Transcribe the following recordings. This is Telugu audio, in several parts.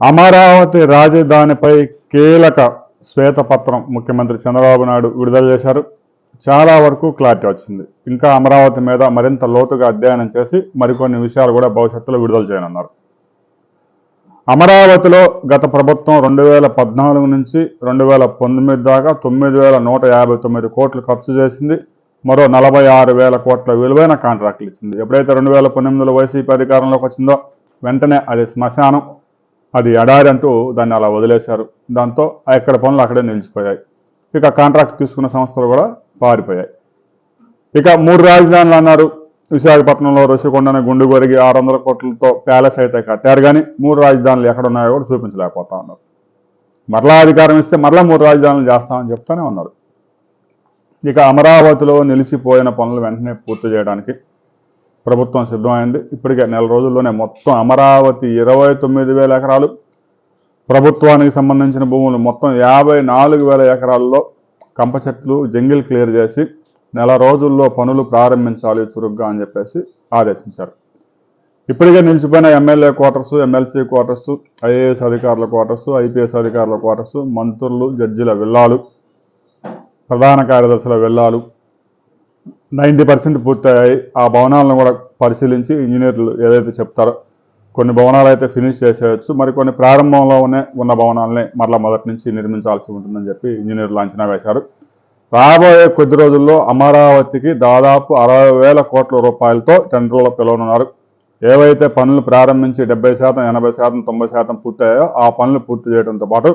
అమరావతి రాజధానిపై కీలక శ్వేతపత్రం ముఖ్యమంత్రి చంద్రబాబు నాయుడు విడుదల చేశారు. చాలా వరకు క్లారిటీ వచ్చింది. ఇంకా అమరావతి మీద మరింత లోతుగా అధ్యయనం చేసి మరికొన్ని విషయాలు కూడా భవిష్యత్తులో విడుదల చేయనున్నారు. అమరావతిలో గత ప్రభుత్వం రెండు వేల పద్నాలుగు నుంచి రెండు వేల పంతొమ్మిది దాకా తొమ్మిది వేల నూట యాభై తొమ్మిది కోట్లు ఖర్చు చేసింది. మరో నలభై ఆరు వేల కోట్ల విలువైన కాంట్రాక్టులు ఇచ్చింది. ఎప్పుడైతే రెండు వేల పంతొమ్మిదిలో వైసీపీ అధికారంలోకి వచ్చిందో వెంటనే అది శ్మశానం. అది ఎడారి అంటూ దాన్ని అలా వదిలేశారు. దాంతో ఎక్కడ పనులు అక్కడే నిలిచిపోయాయి. ఇక కాంట్రాక్ట్ తీసుకున్న సంస్థలు కూడా పారిపోయాయి. ఇక మూడు రాజధానులు అన్నారు. విశాఖపట్నంలో రుషికొండని గుండు గొరిగి ఆరు వందల కోట్లతో ప్యాలెస్ అయితే కట్టారు కానీ మూడు రాజధానులు ఎక్కడ ఉన్నాయో కూడా చూపించలేకపోతా ఉన్నారు. మరలా అధికారం ఇస్తే మరలా మూడు రాజధానులు చేస్తామని చెప్తూనే ఉన్నారు. ఇక అమరావతిలో నిలిచిపోయిన పనులు వెంటనే పూర్తి చేయడానికి ప్రభుత్వం సిద్ధమైంది. ఇప్పటికే నెల రోజుల్లోనే మొత్తం అమరావతి ఇరవై తొమ్మిది వేల ఎకరాలు ప్రభుత్వానికి సంబంధించిన భూములు మొత్తం యాభై నాలుగు వేల ఎకరాల్లో కంప చెట్లు జంగిల్ క్లియర్ చేసి నెల రోజుల్లో పనులు ప్రారంభించాలి చురుగ్గా అని చెప్పేసి ఆదేశించారు. ఇప్పటికే నిలిచిపోయిన MLA quarters MLC quarters IAS అధికారుల క్వార్టర్స్ ఐపీఎస్ అధికారుల క్వార్టర్స్ మంత్రులు జడ్జిల విల్లాలు ప్రధాన కార్యదర్శుల విల్లాలు నైంటీ పర్సెంట్ పూర్తయ్యాయి. ఆ భవనాలను కూడా పరిశీలించి ఇంజనీర్లు ఏదైతే చెప్తారో కొన్ని భవనాలు అయితే ఫినిష్ చేసేయచ్చు. మరి కొన్ని ప్రారంభంలోనే ఉన్న భవనాలని మరలా మొదటి నుంచి నిర్మించాల్సి ఉంటుందని చెప్పి ఇంజనీర్లు అంచనా వేశారు. రాబోయే కొద్ది రోజుల్లో అమరావతికి దాదాపు అరవై వేల కోట్ల రూపాయలతో టెండర్లో పిలవనున్నారు. ఏవైతే పనులు ప్రారంభించి డెబ్బై శాతం ఎనభై శాతం తొంభై శాతం పూర్తయ్యాయో ఆ పనులు పూర్తి చేయడంతో పాటు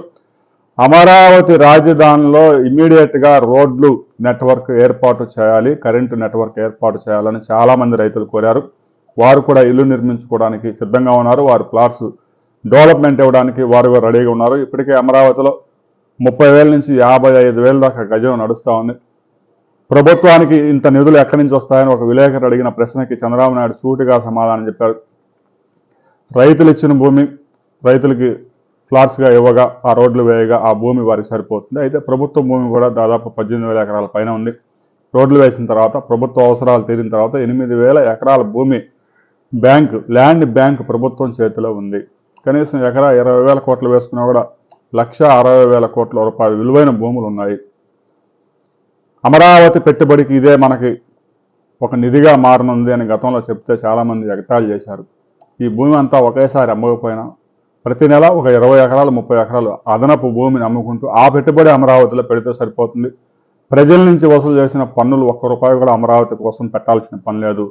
అమరావతి రాజధానిలో ఇమ్మీడియట్గా రోడ్లు నెట్వర్క్ ఏర్పాటు చేయాలి కరెంటు నెట్వర్క్ ఏర్పాటు చేయాలని చాలామంది రైతులు కోరారు. వారు కూడా ఇల్లు నిర్మించుకోవడానికి సిద్ధంగా ఉన్నారు. వారు ప్లాట్స్ డెవలప్మెంట్ ఇవ్వడానికి వారు రెడీగా ఉన్నారు. ఇప్పటికే అమరావతిలో ముప్పై వేల నుంచి యాభై ఐదు వేల దాకా గజం నడుస్తూ ఉంది. ప్రభుత్వానికి ఇంత నిధులు ఎక్కడి నుంచి వస్తాయని ఒక విలేకరు అడిగిన ప్రశ్నకి చంద్రబాబు నాయుడు సూటిగా సమాధానం చెప్పారు. రైతులు ఇచ్చిన భూమి రైతులకి ఫ్లాట్స్గా ఇవ్వగా ఆ రోడ్లు వేయగా ఆ భూమి వారికి సరిపోతుంది. అయితే ప్రభుత్వ భూమి కూడా దాదాపు పద్దెనిమిది వేల ఎకరాల పైన ఉంది. రోడ్లు వేసిన తర్వాత ప్రభుత్వ అవసరాలు తీరిన తర్వాత ఎనిమిది వేల ఎకరాల భూమి బ్యాంక్ ల్యాండ్ బ్యాంక్ ప్రభుత్వం చేతిలో ఉంది. కనీసం ఎకరా ఇరవై వేల కోట్లు వేసుకున్నా కూడా లక్ష అరవై వేల కోట్ల రూపాయలు విలువైన భూములు ఉన్నాయి. అమరావతి పెట్టుబడికి ఇదే మనకి ఒక నిధిగా మారనుంది అని గతంలో చెప్తే చాలామంది ఎగతాళి చేశారు. ఈ భూమి అంతా ఒకేసారి అమ్మకపోయినా ప్రతి నెల ఒక ఇరవై ఎకరాలు ముప్పై ఎకరాలు అదనపు భూమిని అమ్ముకుంటూ ఆ పెట్టుబడి అమరావతిలో పెడితే సరిపోతుంది. ప్రజల నుంచి వసూలు చేసిన పన్నులు ఒక్క రూపాయి కూడా అమరావతి కోసం పెట్టాల్సిన పని లేదు.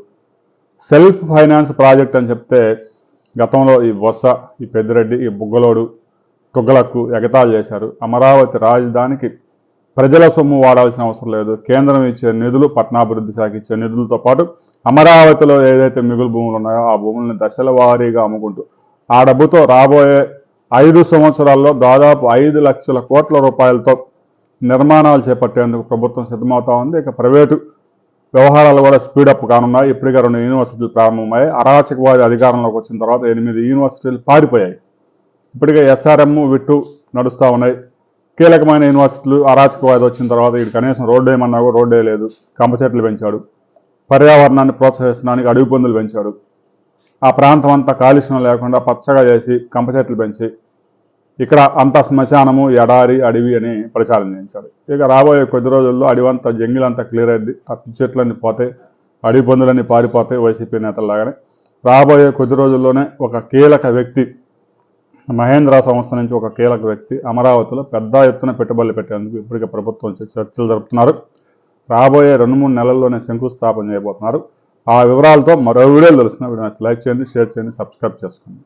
సెల్ఫ్ ఫైనాన్స్ ప్రాజెక్ట్ అని చెప్తే గతంలో ఈ బొత్స ఈ పెద్దిరెడ్డి ఈ బుగ్గలోడు తుగ్గలకు ఎగతాళి చేశారు. అమరావతి రాజధానికి ప్రజల సొమ్ము వాడాల్సిన అవసరం లేదు. కేంద్రం ఇచ్చే నిధులు పట్టణాభివృద్ధి శాఖ ఇచ్చే నిధులతో పాటు అమరావతిలో ఏదైతే మిగులు భూములు ఉన్నాయో ఆ భూములను దశల వారీగా అమ్ముకుంటూ ఆ డబ్బుతో రాబోయే ఐదు సంవత్సరాల్లో దాదాపు ఐదు లక్షల కోట్ల రూపాయలతో నిర్మాణాలు చేపట్టేందుకు ప్రభుత్వం సిద్ధమవుతా ఉంది. ఇక ప్రైవేటు వ్యవహారాలు కూడా స్పీడప్ కానున్నాయి. ఇప్పటికే రెండు యూనివర్సిటీలు ప్రారంభమయ్యాయి. అరాచకవాది అధికారంలోకి వచ్చిన తర్వాత ఎనిమిది యూనివర్సిటీలు పారిపోయాయి. ఇప్పటికే ఎస్ఆర్ఎం విట్టు నడుస్తూ ఉన్నాయి. కీలకమైన యూనివర్సిటీలు అరాచకవాది వచ్చిన తర్వాత ఇది కనీసం రోడ్డు ఏమన్నా కూడా రోడ్డే లేదు. కంప చెట్లు పెంచాడు. పర్యావరణాన్ని ప్రోత్సహించడానికి అడవి పందులు పెంచాడు. ఆ ప్రాంతం అంతా కాలుష్యం లేకుండా పచ్చగా చేసి కంప చెట్లు పెంచి ఇక్కడ అంతా శ్మశానము ఎడారి అడవి అని ప్రచారం చేయించారు ఇక రాబోయే కొద్ది రోజుల్లో అడవంతా జంగిలంతా క్లియర్ అయింది ఆ పిచ్చెట్లన్నీ పోతాయి అడవి పందులన్నీ పారిపోతాయి వైసీపీ నేతల్లాగానే. రాబోయే కొద్ది రోజుల్లోనే ఒక కీలక వ్యక్తి మహేంద్ర సంస్థ నుంచి ఒక కీలక వ్యక్తి అమరావతిలో పెద్ద ఎత్తున పెట్టుబడులు పెట్టేందుకు ఇప్పటికే ప్రభుత్వం చర్చలు జరుపుతున్నారు. రాబోయే రెండు మూడు నెలల్లోనే శంకుస్థాపన చేయబోతున్నారు. ఆ వివరాలతో మరో వీడియోలు తెలుస్తున్న వీడియో నచ్చి లైక్ చేయండి షేర్ చేయండి సబ్స్క్రైబ్ చేసుకోండి.